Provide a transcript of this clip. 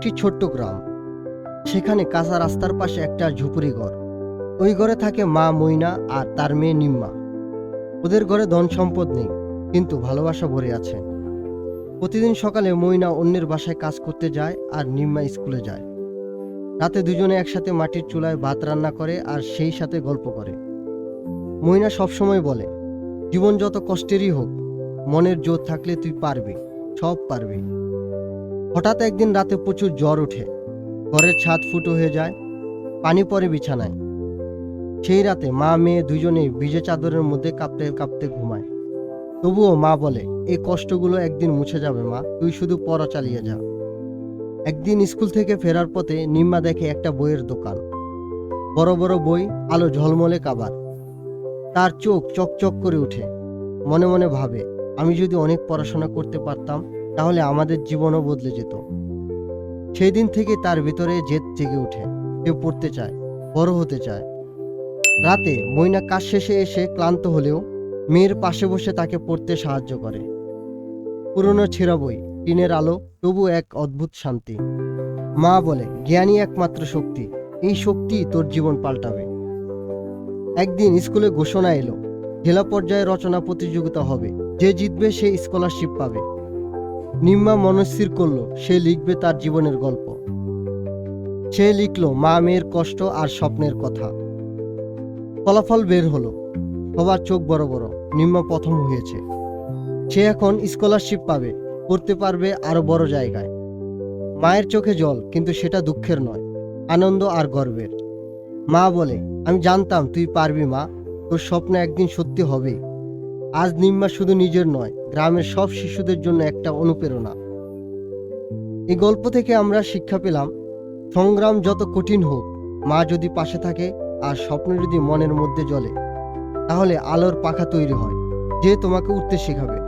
একটি ছোট্ট গ্রাম। সেখানে কাঁচা রাস্তার পাশে একটা ঝুপড়ি ঘর। ওই ঘরে থাকে মা মইনা আর তার মেয়ে নিম্মা। ওদের ঘরে ধন সম্পদ নেই, কিন্তু ভালোবাসা ভরে আছে। প্রতিদিন সকালে মইনা অন্যের বাসায় কাজ করতে যায় আর নিম্মা স্কুলে যায়। রাতে দুজনে একসাথে মাটির চুলায় ভাত রান্না করে আর সেই সাথে গল্প করে। মইনা সবসময় বলে, জীবন যত কষ্টেরই হোক, মনের জোর থাকলে তুই পারবি, সব পারবি। হঠাৎ একদিন রাতে প্রচুর জ্বর ওঠে। ঘরের ছাদ ফুটো হয়ে যায়, পানি পরে বিছানায়। সেই রাতে মা, মেয়ে দুজনেই ভিজে চাদরের মধ্যে কাঁপতে কাঁপতে ঘুমায়। তবুও মা বলে, এই কষ্টগুলো একদিন মুছে যাবে মা, তুই শুধু পড়া চালিয়ে যা। একদিন স্কুল থেকে ফেরার পথে নিম্মা দেখে একটা বইয়ের দোকান। বড় বড় বই, আলো ঝলমলে কাবার। তার চোখ চকচক করে ওঠে মনে মনে ভাবে, আমি যদি অনেক পড়াশোনা করতে পারতাম তাহলে আমাদের জীবনও বদলে যেত। সেই দিন থেকে তার ভিতরে জেদ জেগে ওঠে। কেউ পড়তে চায়, বড় হতে চায়। রাতে মইনা কাজ শেষে এসে ক্লান্ত হলেও মেয়ের পাশে বসে তাকে পড়তে সাহায্য করে। পুরনো ছেঁড়া বই, টিনের আলো, তবু এক অদ্ভুত শান্তি। মা বলে, জ্ঞানই একমাত্র শক্তি। এই শক্তি তোর জীবন পাল্টাবে। একদিন স্কুলে ঘোষণা এলো, জেলা পর্যায়ে রচনা প্রতিযোগিতা হবে। যে জিতবে সে স্কলারশিপ পাবে। নিম্মা মনস্থির করল, সে লিখবে তার জীবনের গল্প। সে লিখলো, মা মেয়ের কষ্ট আর স্বপ্নের কথা। ফলাফল বের হলো, সবার চোখ বড় বড়, নিম্মা প্রথম হয়েছে। সে এখন স্কলারশিপ পাবে করতে পারবে আরও বড় জায়গায়। মায়ের চোখে জল, কিন্তু সেটা দুঃখের নয়, আনন্দ আর গর্বের। মা বলে, আমি জানতাম তুই পারবি মা, তোর স্বপ্ন একদিন সত্যি হবেই। আজ নিম্মা শুধু নিজের নয়, গ্রামের সব শিশুদের জন্য একটা অনুপ্রেরণা। এই গল্প থেকে আমরা শিক্ষা পেলাম, সংগ্রাম যত কঠিন হোক, মা যদি পাশে থাকে আর স্বপ্ন যদি মনের মধ্যে জ্বলে, তাহলে আলোর পাখা তৈরি হয়, যে তোমাকে উঠতে শেখাবে।